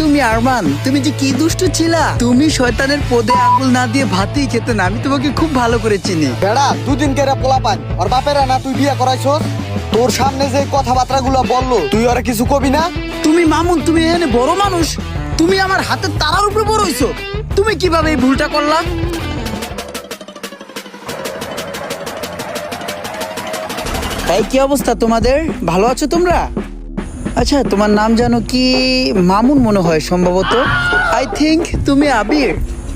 তুমি আরমান তুমি যে কি দুষ্টু ছিলা? তুমি শয়তানের পদে আঙুল না দিয়ে ভাতই খেতে না আমি তোমাকে খুব ভালো করে চিনি। বেড়া দুদিন কেরে পোলা পান? ওর বাপেরা না তুই বিয়ে করাইছস? তোর সামনে যে কথাবার্তা গুলো বলল তুই ওরা কিছু কবি না? তুমি মামুন তুমি এখানে বড় মানুষ। তুমি আমার হাতের তারার উপরে বড় হইছো। তুমি কীভাবে এই ভুলটা করলা? এই কি অবস্থা তোমাদের? ভালো আছো তোমরা? আচ্ছা তোমার নাম জানো কি? মামুন মনে হয় সম্ভবত। আই থিংক তুমি আবির।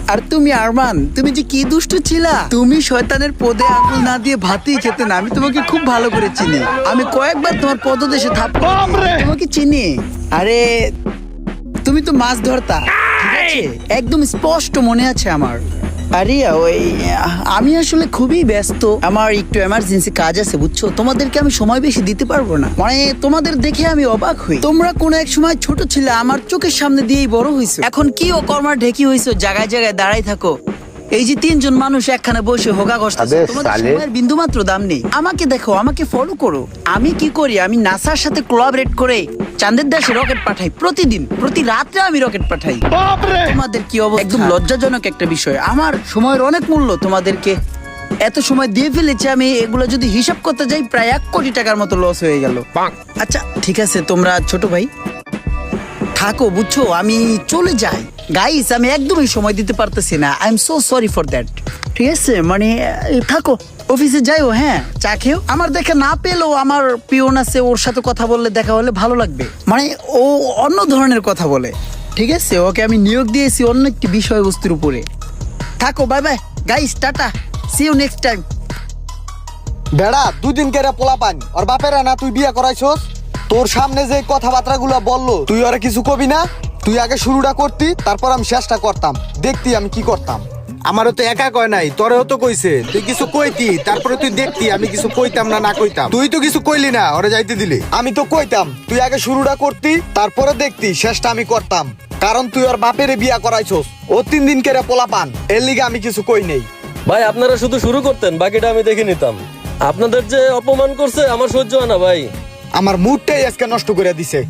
আর তুমি আরমান। তুমি যে কি দুষ্টু ছিলা? তুমি শয়তানের পদে আঙুল না দিয়ে ভাতই খেতে না। আমি তোমাকে খুব ভালো করে চিনি। আমি কয়েকবার তোমার পদদেশে থাপ তোমাকে চিনি। আরে তুমি তো মাছ ধরতা। ঠিক আছে? একদম স্পষ্ট মনে আছে আমার। আরে ওই আমি আসলে খুবই ব্যস্ত। আমার একটু এমার্জেন্সি কাজ আছে, বুঝছ? তোমাদেরকে আমি সময় বেশি দিতে পারব না। মানে তোমাদের দেখে আমি অবাক হই। তোমরা কোন এক সময় ছোট ছিলে, আমার চোখের সামনে দিয়েই বড় হয়েছে এখন কি ও কর্মার ঢেকি হইছো? জায়গায় জায়গায় দাঁড়াই থাকো। এই যে তিনজন মানুষ একখানে বসে হোগা করতেছে আবে তোমাদের সালে। সময়ের বিন্দু মাত্র দাম নেই। আমাকে দেখো আমাকে ফলো করো। আমি কি করি? আমি নাসার সাথে কোলাবরেট করে চাঁদের দেশে রকেট পাঠাই। প্রতিদিন প্রতি রাত্রে আমি রকেট পাঠাই। তোমাদের কি অবস্থা? একদম লজ্জাজনক একটা বিষয়। আমার সময়ের অনেক মূল্য তোমাদেরকে এত সময় দিয়ে ফেলেছি আমি এগুলো যদি হিসাব করতে যাই প্রায় এক কোটি টাকার মতো লস হয়ে গেল। আচ্ছা ঠিক আছে তোমরা ছোট ভাই। থাকো বুঝছ আমি চলে যাই। গাইস আমি একদমই সময় দিতে পারতেছি না। I am so sorry for that ঠিক আছে? মানে থাকো। অফিসে যাইও হ্যাঁ? চা খেও। আমার দেখে না পেলেও আমার পিওন আছে, ওর সাথে কথা বললে, দেখা হলে ভালো লাগবে। মানে ও অন্য ধরনের কথা বলে। ঠিক আছে? ওকে আমি নিয়োগ দিয়েছি অন্য একটি বিষয়বস্তুর উপরে। থাকো bye bye guys tata. See you next time বেড়া, দুদিন কেরে পোলা পান। ওর বাপেরা না তুই বিয়ে করাইছস? তোর সামনে যে কথাবার্তা গুলো বলল, তুই ওরা কিছু কবি না? তুই আগে শুরুটা করতি তারপর আমি শেষটা করতাম। দেখতি আমি কি করতাম। আমারও তো একা কয় নাই তোরেও তো কইছে তুই কিছু কইতি তারপরে তুই দেখতি আমি কিছু কইতাম না না কইতাম। তুই তো কিছু কইলি না ওরে যাইতে দিলি। আমি তো কইতাম তুই আগে শুরুটা করতি তারপরে দেখতি শেষটা আমি করতাম। কারণ তুই ওর বাপেরে বিয়া করাইছস ও তিন দিন কেরে পোলা পান এর লিগে আমি কিছু কই নেই। ভাই আপনারা শুধু শুরু করতেন বাকিটা আমি দেখে নিতাম। আপনাদের যে অপমান করছে আমার সহ্য হয় না ভাই। আমার মুডটাই আজকে নষ্ট করে দিছে।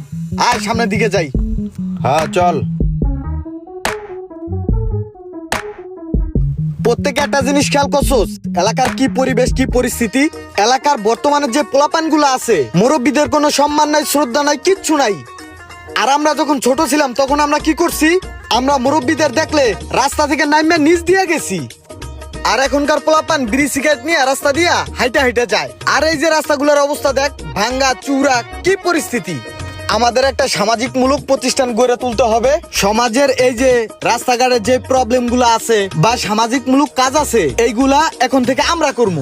আয় সামনের দিকে যাই। হ্যাঁ চল। প্রত্যেকে একটা জিনিস খেয়াল করছোস, এলাকার কি পরিবেশ, কি পরিস্থিতি? এলাকার বর্তমানে যে পোলাপানগুলো আছে, মুরব্বীদের কোনো সম্মান নাই, শ্রদ্ধা নাই, কিচ্ছু নাই। আর আমরা যখন ছোট ছিলাম, তখন আমরা কি করছি? আমরা মুরব্বীদের দেখলে রাস্তা থেকে নামে নিচ দিয়ে গেছি। আর এখনকার পোলাপান বিড়ি, সিগারেট নিয়ে রাস্তা দিয়া হাইটা হাইটা যায়। আর এই যে রাস্তাগুলোর অবস্থা দেখ, ভাঙ্গা, চূড়া, কি পরিস্থিতি? আমাদের একটা সামাজিক মূলক প্রতিষ্ঠান গড়ে তুলতে হবে। সমাজের এই যে রাস্তাঘাটের যে প্রবলেমগুলো আছে বা সামাজিক মূলক কাজ আছে এইগুলা এখন থেকে আমরা করব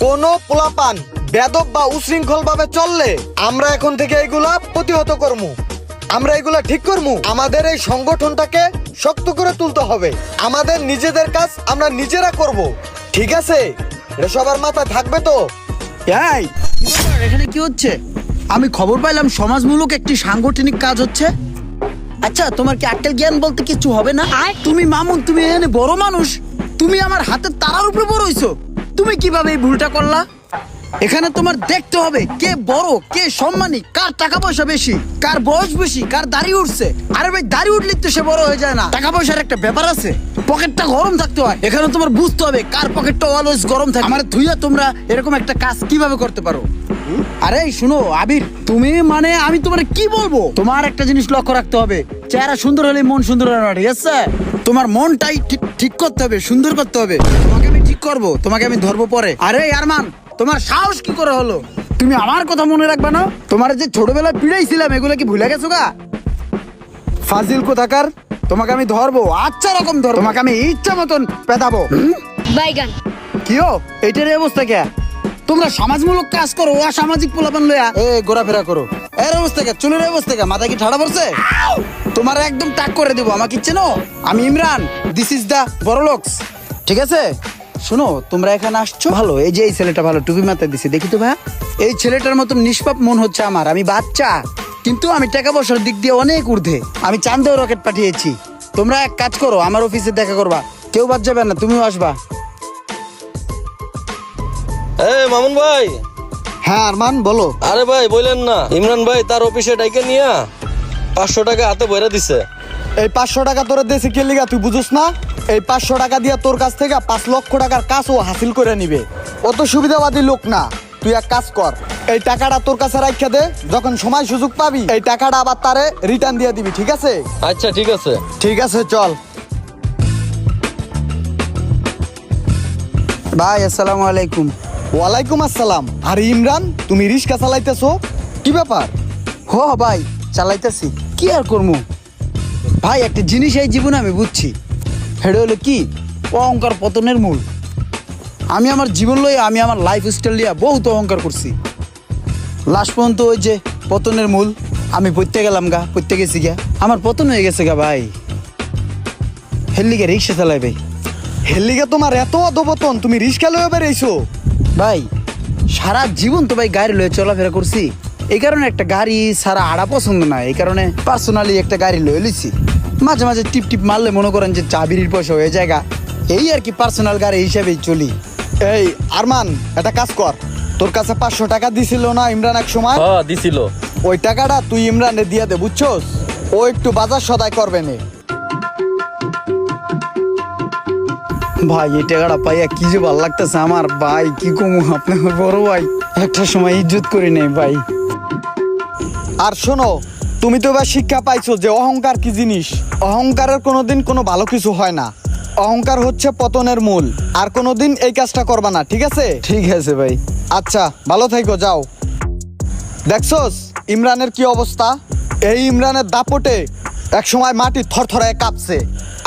কোন পোলাপান বেদব বা উশৃঙ্খল ভাবে চললে আমরা এখন থেকে এইগুলা প্রতিহত করব আমরা এগুলা ঠিক করব আমাদের এই সংগঠনটাকে শক্ত করে তুলতে হবে। আমাদের নিজেদের কাজ আমরা নিজেরা করব। ঠিক আছে? এটা সবার মাথায় থাকবে তো? এই এখানে কি হচ্ছে? আমি খবর পাইলাম সমাজমূলক একটি সাংগঠনিক কাজ হচ্ছে। আচ্ছা তোমার কি আক্কেল জ্ঞান বলতে কিছু হবে না? তুমি মামুন তুমি এখানে বড় মানুষ। তুমি আমার হাতের তারার উপরে বড় হইছো। তুমি কীভাবে এই ভুলটা করলা? এখানে তোমার দেখতে হবে কে বড় কে সম্মানী কার টাকা পয়সা বেশি কার বয়স বেশি কার দাড়ি উঠছে। আরে ভাই দাড়ি উঠলে তো সে বড় হয়ে যায় না। টাকা পয়সার একটা ব্যাপার আছে। পকেটটা গরম থাকতে হয়। এখানে তোমার বুঝতে হবে কার পকেটটা অলওয়েজ গরম থাকে। আমার ধুইয়া তোমরা এরকম একটা কাজ কীভাবে করতে পারো? আরে শুনো আবির তুমি মানে আমি তোমার কি বলব? তোমার একটা জিনিস লক্ষ্য রাখতে হবে। চেহারা সুন্দর হলে মন সুন্দর হয় না ঠিক আছে? তোমার মনটাই ঠিক করতে হবে সুন্দর করতে হবে। তোমাকে আমি ঠিক করব তোমাকে আমি ধরবো পরে। আরে আরমান তোমার সাহস কি করে হলো? তুমি আমার কথা মনে রাখবে না? তোমার যে ছোটবেলায় পিড়াইছিলাম এগুলো কি ভুলে গেছো গা? ফাজিল কোথাকার? তোমাকে আমি ধরবো আচ্ছা রকম ধরবো। তোমাকে আমি ইচ্ছা মতন পেতাবো? বাইগান। কিও এইটার এই অবস্থা কে? তোমরা সমাজমূলক কাজ করো ও সামাজিক পোলাপান লইয়া এ ঘোরাফেরা করো। এর অবস্থা কে? চুলের অবস্থা কে? মাথা কি ঠাড়া পড়ছে? তোমার একদম টাক করে দেবো আমাকে চেনো আমি ইমরান দিস ইজ দা বড় লোকস ঠিক আছে? শোনো তোমরা এখানে আসছো? ভালো এই যে এই ছেলেটা ভালো টুপি মাথায় দিছে দেখি তো ভাই এই ছেলেটার মতন নিষ্পাপ মন হচ্ছে আমার আমি বাচ্চা। কিন্তু আমি টাকা পয়সার দিক দিয়ে অনেক ঊর্ধ্বে। আমি চান্দেও রকেট পাঠিয়েছি। তোমরা এক কাজ করো আমার অফিসে দেখা করবা। কেউ বাদ যাবে না তুমিও আসবা। এ মামুন ভাই। হ্যাঁ আরমান বলো। আরে ভাই বললেন না। ইমরান ভাই তার অফিসে ডাইকে নিয়া পাঁচশো টাকা হাতে বইরা দিছে। এই পাঁচশো টাকা তোর দেশে কে লিগা তুই বুঝুস না? এই পাঁচশো টাকা দিয়ে তোর কাছ থেকে পাঁচ লক্ষ টাকার কাজও হাসিল করে নিবে। অত সুবিধাবাদী লোক না। তুই এক কাজ কর এই টাকাটা তোর কাছে রাখা দে। যখন সময় সুযোগ পাবি এই টাকাটা আবার তারে রিটার্ন দিয়ে দিবি ঠিক আছে? আচ্ছা ঠিক আছে। ঠিক আছে চল। ভাই আসসালামু আলাইকুম। ওয়ালাইকুম আসসালাম। আর ইমরান তুমি রিক্সা চালাইতেছো? কি ব্যাপার? হ ভাই চালাইতেছি। কি আর করব ভাই একটা জিনিস এই জীবনে আমি বুঝছি। সেটা হলো কি? অহংকার পতনের মূল। আমি আমার জীবন লইয়া আমি আমার লাইফ স্টাইল লিয়া বহুত অহংকার করছি। লাস্ট পর্যন্ত ওই যে পতনের মূল আমি পড়তে গেলাম গা পড়তে গেছি গা আমার পতন হয়ে গেছে গা ভাই। হেললিগে রিক্সা চালাই ভাই হেলিগে তোমার এত অধপতন তুমি রিক্সা লয়ে বেরিয়েছো ভাই সারা জীবন তো ভাই গাড়ি লয়ে চলাফেরা করছি। এই কারণে একটা গাড়ি সারা আড়া পছন্দ না এই কারণে পার্সোনালি একটা গাড়ি লয়ে লিছি মাঝে মাঝে টিপ টিপ মারলে মনে করেন যে চাবির পয়সা হয়ে জায়গা এই আর কি পার্সোনাল গাড়ি হিসাবেই চলি। এই আরমান একটা কাজ কর। তোর কাছে পাঁচশো টাকা দিছিল না ইমরান এক সময়? দিছিল। ওই টাকাটা তুই ইমরানে দিয়ে দে বুঝছস? ও একটু বাজার সদায় করবে নে। ভাই এই টাকাটা পাইয়া কি যে ভালো লাগতেছে আমার। ভাই কি কমু আপনার বড় ভাই। একটা সময় ইজ্জত করি নেই ভাই। আর শোনো তুমি তো এবার শিক্ষা পাইছো যে অহংকার কি জিনিস? অহংকারের কোনোদিন কোনো ভালো কিছু হয় না। অহংকার হচ্ছে পতনের মূল। আর কোনোদিন এই কাজটা করবা না ঠিক আছে? ঠিক আছে ভাই। আচ্ছা ভালো থাইকো যাও। দেখছস ইমরানের কি অবস্থা? এই ইমরানের দাপটে এক সময় মাটি থরথরায় কাঁপছে।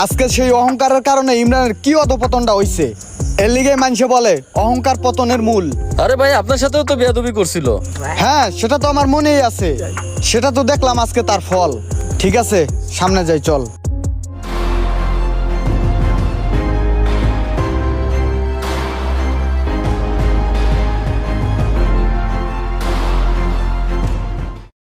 আজকে সেই অহংকারের কারণে ইমরানের কি অধপতনটা হইছে? এর লিগে মানুষে বলে অহংকার পতনের মূল। আরে ভাই আপনার সাথেও তো বেয়াদবি করছিল। হ্যাঁ সেটা তো আমার মনেই আছে। সেটা তো দেখলাম আজকে তার ফল। ঠিক আছে সামনে যাই চল।